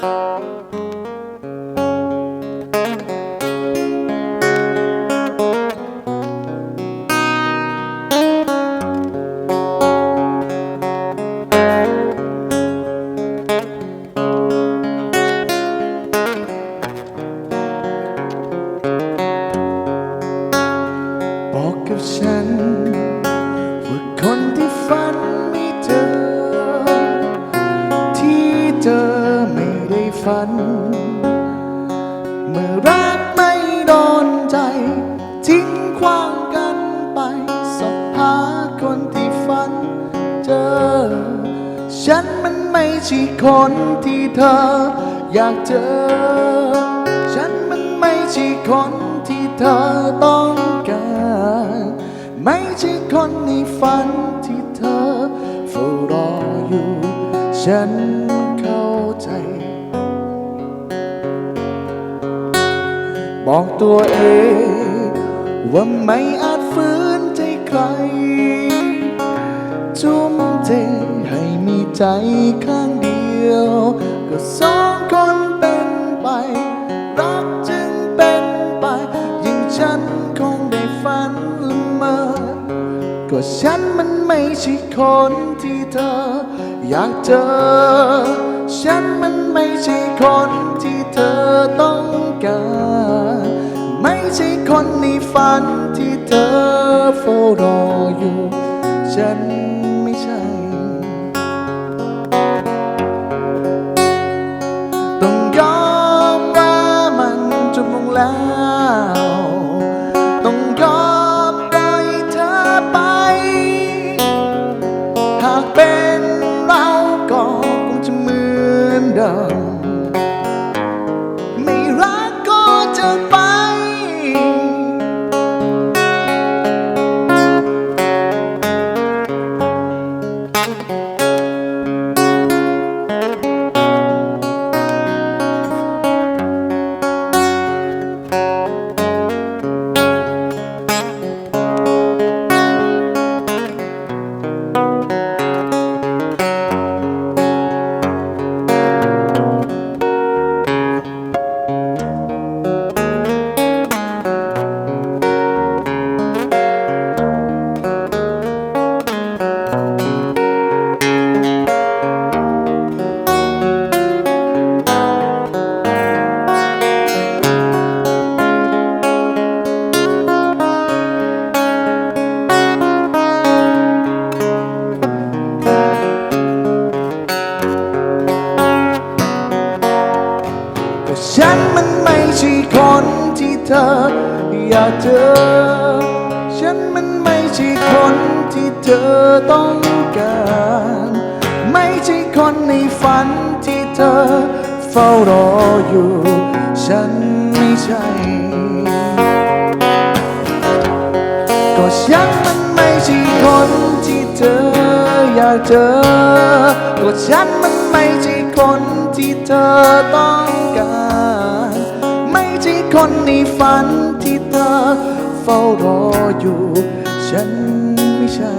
บอกกับฉันว่าคนที่ฝันมีเธอที่เธอไม่ได้ ฝัน เมื่อรักไม่โดนใจ ทิ้งขว้างกันไปสบหาคนที่ฝันเจอ ฉันมันไม่ใช่คนที่เธออยากเจอ ฉันมันไม่ใช่คนที่เธอต้องการ ไม่ใช่คนในฝันที่เธอเฝ้ารออยู่ฉัน บอกตัวเอง ว่าไม่อาจฝืนใจใคร ทุ่มเทให้มีใจข้างเดียว ก็สองคนเป็นไป รักจึงเป็นไป ยิ่งฉันคงได้ฝันละเมอก็ฉันมันไม่ใช่คนที่เธอ อยากเจอ ฉันมันไม่ใช่คนที่เธอต้องการ ใช่คนในฝันที่เธอเฝ้ารออยู่ ฉัน ใช่คนที่เธออยากเจอ ฉันมันไม่ใช่คนที่เธอต้องการ ไม่ใช่คนในฝันที่เธอเฝ้ารออยู่ ฉันไม่ใช่ ก็ฉันมันไม่ใช่คนที่เธออยากเจอ ก็ฉันมันไม่ใช่คนที่เธอต้องการ คนในฝันที่เธอเฝ้ารออยู่ ฉันไม่ใช่